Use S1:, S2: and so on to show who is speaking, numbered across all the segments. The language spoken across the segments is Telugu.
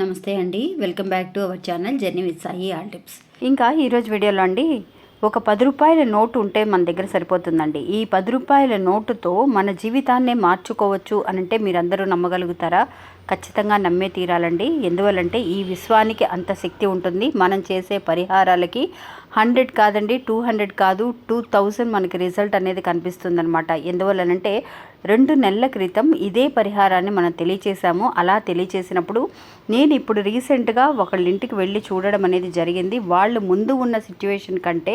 S1: నమస్తే అండి. Welcome back to our channel journey with Sai all tips.
S2: ఇంకా ఈరోజు వీడియోలో అండి ఒక పది రూపాయల నోటు ఉంటే మన దగ్గర సరిపోతుందండి. ఈ పది రూపాయల నోటుతో మన జీవితాన్నే మార్చుకోవచ్చు అని అంటే మీరందరూ నమ్మగలుగుతారా? ఖచ్చితంగా నమ్మే తీరాలండి. ఎందువల్లంటే ఈ విశ్వానికి అంత శక్తి ఉంటుంది. మనం చేసే పరిహారాలకి హండ్రెడ్ కాదండి టూ హండ్రెడ్ కాదు టూ థౌజండ్ మనకి రిజల్ట్ అనేది కనిపిస్తుందనమాట ఎందువల్లనంటే రెండు నెలల క్రితం ఇదే పరిహారాన్ని మనం తెలియచేశాము. అలా తెలియచేసినప్పుడు నేను ఇప్పుడు రీసెంట్గా ఒకళ్ళ ఇంటికి వెళ్ళి చూడడం అనేది జరిగింది. వాళ్ళు ముందు ఉన్న సిచ్యువేషన్ కంటే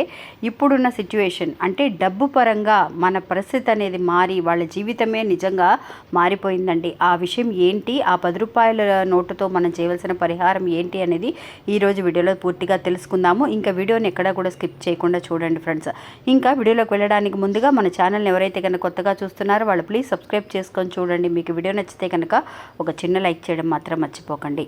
S2: ఇప్పుడున్న సిచ్యువేషన్ అంటే డబ్బు పరంగా మన పరిస్థితి అనేది మారి వాళ్ళ జీవితమే నిజంగా మారిపోయిందండి. ఆ విషయం ఏంటి? ఆ పది రూపాయల నోటుతో మనం చేయవలసిన పరిహారం ఏంటి అనేది ఈరోజు వీడియోలో పూర్తిగా తెలుసుకుందాము. ఇంకా వీడియోని ఎక్కడా కూడా స్కిప్ చేయకుండా చూడండి ఫ్రెండ్స్. ఇంకా వీడియోలోకి వెళ్ళడానికి ముందుగా మన ఛానల్ని ఎవరైతే కనుక కొత్తగా చూస్తున్నారో వాళ్ళు ప్లీజ్ సబ్స్క్రైబ్ చేసుకొని చూడండి. మీకు వీడియో నచ్చితే కనుక ఒక చిన్న లైక్ చేయడం మాత్రం మర్చిపోకండి.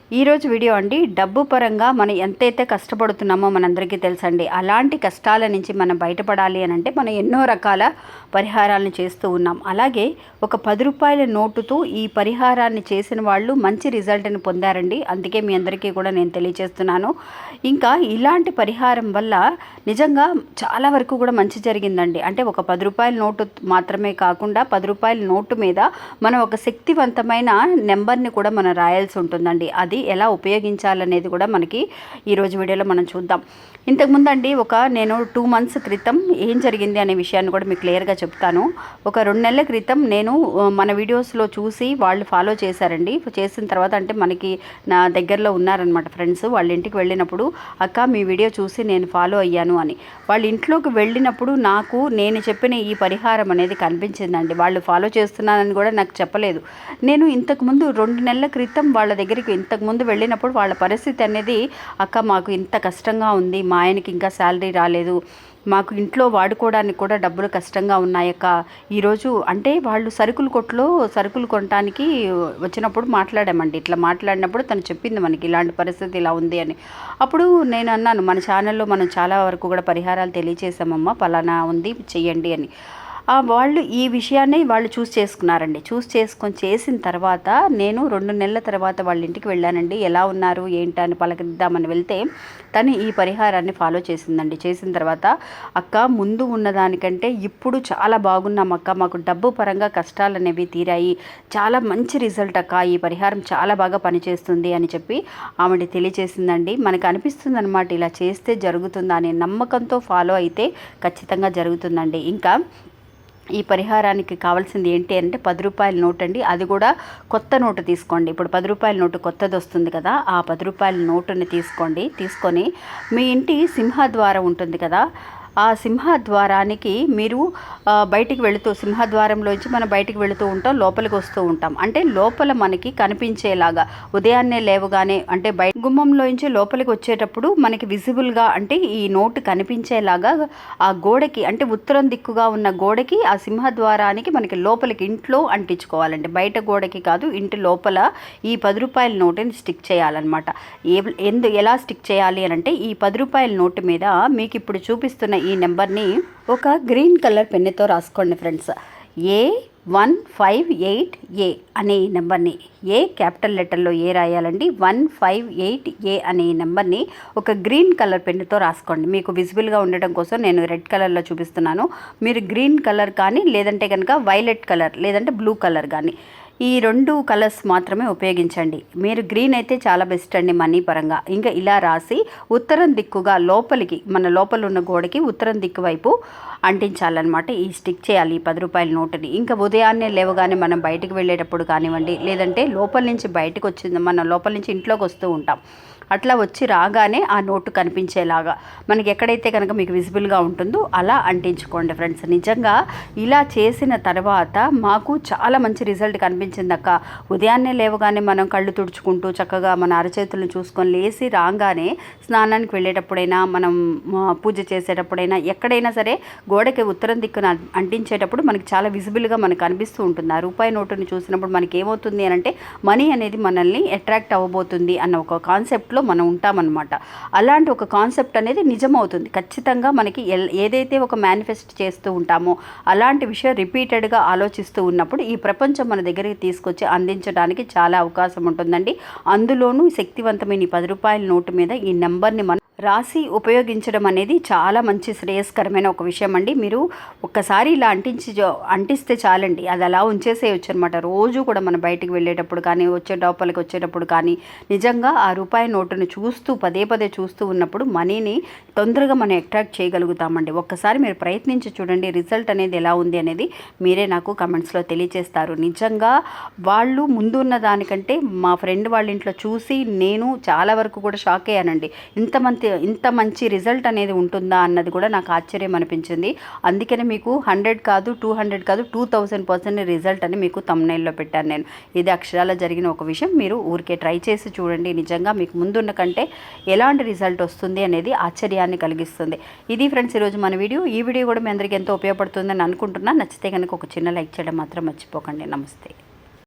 S2: ఈరోజు వీడియో అండి డబ్బు పరంగా మనం ఎంతైతే కష్టపడుతున్నామో మనందరికీ తెలుసండి అలాంటి కష్టాల నుంచి మనం బయటపడాలి అని అంటే మనం ఎన్నో రకాల పరిహారాలను చేస్తూ ఉన్నాం. అలాగే ఒక పది రూపాయల నోటుతో ఈ పరిహారాన్ని చేసిన వాళ్ళు మంచి రిజల్ట్ని పొందారండి. అందుకే మీ అందరికీ కూడా నేను తెలియజేస్తున్నాను. ఇంకా ఇలాంటి పరిహారం వల్ల నిజంగా చాలా వరకు కూడా మంచి జరిగిందండి. అంటే ఒక పది రూపాయల నోటు మాత్రమే కాకుండా పది రూపాయల నోటు మీద మనం ఒక శక్తివంతమైన నెంబర్ని కూడా మనం రాయాల్సి ఉంటుందండి. అది ఎలా ఉపయోగించాలనేది కూడా మనకి ఈరోజు వీడియోలో మనం చూద్దాం. ఇంతకుముందు అండి ఒక నేను టూ మంత్స్ క్రితం ఏం జరిగింది అనే విషయాన్ని కూడా మీకు క్లియర్గా చెప్తాను. ఒక రెండు నెలల క్రితం నేను మన వీడియోస్లో చూసి వాళ్ళు ఫాలో చేశారండి. చేసిన తర్వాత అంటే మనకి నా దగ్గరలో ఉన్నారనమాట ఫ్రెండ్స్ వాళ్ళ ఇంటికి వెళ్ళినప్పుడు అక్క మీ వీడియో చూసి నేను ఫాలో అయ్యాను అని. వాళ్ళ ఇంట్లోకి వెళ్ళినప్పుడు నాకు నేను చెప్పిన ఈ పరిహారం అనేది కనిపించిందండి. వాళ్ళు ఫాలో చేస్తున్నానని కూడా నాకు చెప్పలేదు. నేను ఇంతకుముందు రెండు నెలల క్రితం వాళ్ళ దగ్గరికి ఇంతకుముందు ముందు వెళ్ళినప్పుడు వాళ్ళ పరిస్థితి అనేది అక్క మాకు ఇంత కష్టంగా ఉంది మా ఆయనకి ఇంకా శాలరీ రాలేదు మాకు ఇంట్లో వాడుకోవడానికి కూడా డబ్బులు కష్టంగా ఉన్నాయక్క ఈరోజు అంటే వాళ్ళు సరుకుల కొట్లో సరుకులు కొనడానికి వచ్చినప్పుడు మాట్లాడామండి. ఇట్లా మాట్లాడినప్పుడు తను చెప్పింది మనకి ఇలాంటి పరిస్థితి ఇలా ఉంది అని. అప్పుడు నేను అన్నాను మన ఛానల్లో మనం చాలా వరకు కూడా పరిహారాలు తెలియచేసామమ్మా పలానా ఉంది చెయ్యండి అని. వాళ్ళు ఈ విషయాన్ని వాళ్ళు చూస్ చేసుకున్నారండి. చూస్ చేసుకొని చేసిన తర్వాత నేను రెండు నెలల తర్వాత వాళ్ళ ఇంటికి వెళ్ళానండి. ఎలా ఉన్నారు ఏంటి అని పలకరిద్దామని వెళ్తే తను ఈ పరిహారాన్ని ఫాలో చేసిందండి. చేసిన తర్వాత అక్క ముందు ఉన్నదానికంటే ఇప్పుడు చాలా బాగున్నాం అక్క. మాకు డబ్బు పరంగా కష్టాలు అనేవి తీరాయి. చాలా మంచి రిజల్ట్ అక్క. ఈ పరిహారం చాలా బాగా పనిచేస్తుంది అని చెప్పి ఆమె తెలియచేసిందండి. మనకు అనిపిస్తుంది అనమాట ఇలా చేస్తే జరుగుతుందా అనే నమ్మకంతో ఫాలో అయితే ఖచ్చితంగా జరుగుతుందండి. ఇంకా ఈ పరిహారానికి కావాల్సింది ఏంటి అంటే పది రూపాయల నోట్ అండి అది కూడా కొత్త నోటు తీసుకోండి. ఇప్పుడు పది రూపాయల నోటు కొత్తది వస్తుంది కదా ఆ పది రూపాయల నోటుని తీసుకోండి. తీసుకొని మీ ఇంటి సింహద్వారం ఉంటుంది కదా ఆ సింహద్వారానికి మీరు బయటికి వెళుతూ సింహద్వారంలోంచి మనం బయటికి వెళుతూ ఉంటాం లోపలికి వస్తూ ఉంటాం. అంటే లోపల మనకి కనిపించేలాగా ఉదయాన్నే లేవగానే అంటే బయట గుమ్మంలోంచి లోపలికి వచ్చేటప్పుడు మనకి విజిబుల్గా అంటే ఈ నోటు కనిపించేలాగా ఆ గోడకి అంటే ఉత్తరం దిక్కుగా ఉన్న గోడకి ఆ సింహద్వారానికి మనకి లోపలికి ఇంట్లో అంటించుకోవాలండి. బయట గోడకి కాదు ఇంటి లోపల ఈ పది రూపాయల నోటుని స్టిక్ చేయాలన్నమాట. ఏ ఎందు ఎలా స్టిక్ చేయాలి అని అంటే ఈ పది రూపాయల నోటు మీద మీకు ఇప్పుడు చూపిస్తున్న ఈ నెంబర్ని ఒక గ్రీన్ కలర్ పెన్నుతో రాసుకోండి friends. A one five eight A అనే నెంబర్ని ఏ క్యాపిటల్ లెటర్లో ఏ రాయాలండి? వన్ ఫైవ్ ఎయిట్ ఏ అనే నెంబర్ని ఒక గ్రీన్ కలర్ పెన్నుతో రాసుకోండి. మీకు విజిబుల్గా ఉండటం కోసం నేను రెడ్ కలర్లో చూపిస్తున్నాను. మీరు గ్రీన్ కలర్ కానీ లేదంటే కనుక వైలెట్ కలర్ లేదంటే బ్లూ కలర్ కానీ ఈ రెండు కలర్స్ మాత్రమే ఉపయోగించండి. మీరు గ్రీన్ అయితే చాలా బెస్ట్ అండి మనీ పరంగా. ఇంకా ఇలా రాసి ఉత్తరం దిక్కుగా లోపలికి మన లోపల ఉన్న గోడకి ఉత్తరం దిక్కు వైపు అంటించాలన్నమాట. ఈ స్టిక్ చేయాలి ఈ పది రూపాయల నోటుని. ఇంకా ఉదయాన్నే లేవగానే మనం బయటికి వెళ్ళేటప్పుడు కానివ్వండి లేదంటే లోపల నుంచి బయటకు వచ్చింది మనం లోపల నుంచి ఇంట్లోకి వస్తూ ఉంటాం. అట్లా వచ్చి రాగానే ఆ నోటు కనిపించేలాగా. మనకి ఎక్కడైతే కనుక మీకు విజిబుల్గా ఉంటుందో అలా అంటించుకోండి ఫ్రెండ్స్. నిజంగా ఇలా చేసిన తర్వాత మాకు చాలా మంచి రిజల్ట్ కనిపించింది అక్క. ఉదయాన్నే లేవగానే మనం కళ్ళు తుడుచుకుంటూ చక్కగా మన అరచేతులను చూసుకొని లేచి రాగానే స్నానానికి వెళ్ళేటప్పుడైనా మనం పూజ చేసేటప్పుడైనా ఎక్కడైనా సరే గోడకి ఉత్తరం దిక్కున అంటించేటప్పుడు మనకి చాలా విజిబుల్గా మనకు కనిపిస్తూ ఉంటుంది. ఆ రూపాయి నోటుని చూసినప్పుడు మనకి ఏమవుతుంది అని అంటే మనీ అనేది మనల్ని అట్రాక్ట్ అవ్వబోతుంది అన్న ఒక కాన్సెప్ట్లో మనం ఉంటామన్నమాట. అలాంటి ఒక కాన్సెప్ట్ అనేది నిజమవుతుంది. ఖచ్చితంగా మనకి ఎల్ ఏదైతే ఒక మేనిఫెస్ట్ చేస్తూ ఉంటామో అలాంటి విషయం రిపీటెడ్గా ఆలోచిస్తూ ఉన్నప్పుడు ఈ ప్రపంచం మన దగ్గరికి తీసుకొచ్చి అందించడానికి చాలా అవకాశం ఉంటుందండి. అందులోనూ శక్తివంతమైన ఈ పది రూపాయల నోటు మీద ఈ నెంబర్ని మనం రాసి ఉపయోగించడం అనేది చాలా మంచి శ్రేయస్కరమైన ఒక విషయం అండి. మీరు ఒక్కసారి ఇలా అంటించి అంటిస్తే చాలండి. అది అలా ఉంచేసేయచ్చు అనమాట రోజు కూడా మనం బయటికి వెళ్ళేటప్పుడు కానీ వచ్చే లోపలికి వచ్చేటప్పుడు కానీ నిజంగా ఆ రూపాయి నోటును చూస్తూ పదే పదే చూస్తూ ఉన్నప్పుడు మనీని తొందరగా మనం అట్రాక్ట్ చేయగలుగుతామండి. ఒక్కసారి మీరు ప్రయత్నించి చూడండి రిజల్ట్ అనేది ఎలా ఉంది అనేది మీరే నాకు కమెంట్స్లో తెలియజేస్తారు నిజంగా వాళ్ళు ముందున్న దానికంటే మా ఫ్రెండ్ వాళ్ళ ఇంట్లో చూసి నేను చాలా వరకు కూడా షాక్ అయ్యానండి. ఇంతమంది ఇంత మంచి రిజల్ట్ అనేది ఉంటుందా అన్నది కూడా నాకు ఆశ్చర్యం అనిపించింది. అందుకనే మీకు హండ్రెడ్ కాదు టూ హండ్రెడ్ కాదు టూ థౌజండ్ పర్సెంట్ రిజల్ట్ అని మీకు తమ్నైల్లో పెట్టాను నేను. ఇది అక్షరాల జరిగిన ఒక విషయం. మీరు ఊరికే ట్రై చేసి చూడండి. నిజంగా మీకు ముందున్న కంటే ఎలాంటి రిజల్ట్ వస్తుంది అనేది ఆశ్చర్యాన్ని కలిగిస్తుంది. ఇది ఫ్రెండ్స్ ఈరోజు మన వీడియో. ఈ వీడియో కూడా మీ అందరికీ ఎంతో ఉపయోగపడుతుందని అనుకుంటున్నా. నచ్చితే కనుక ఒక చిన్న లైక్ చేయడం మాత్రం మర్చిపోకండి. నమస్తే.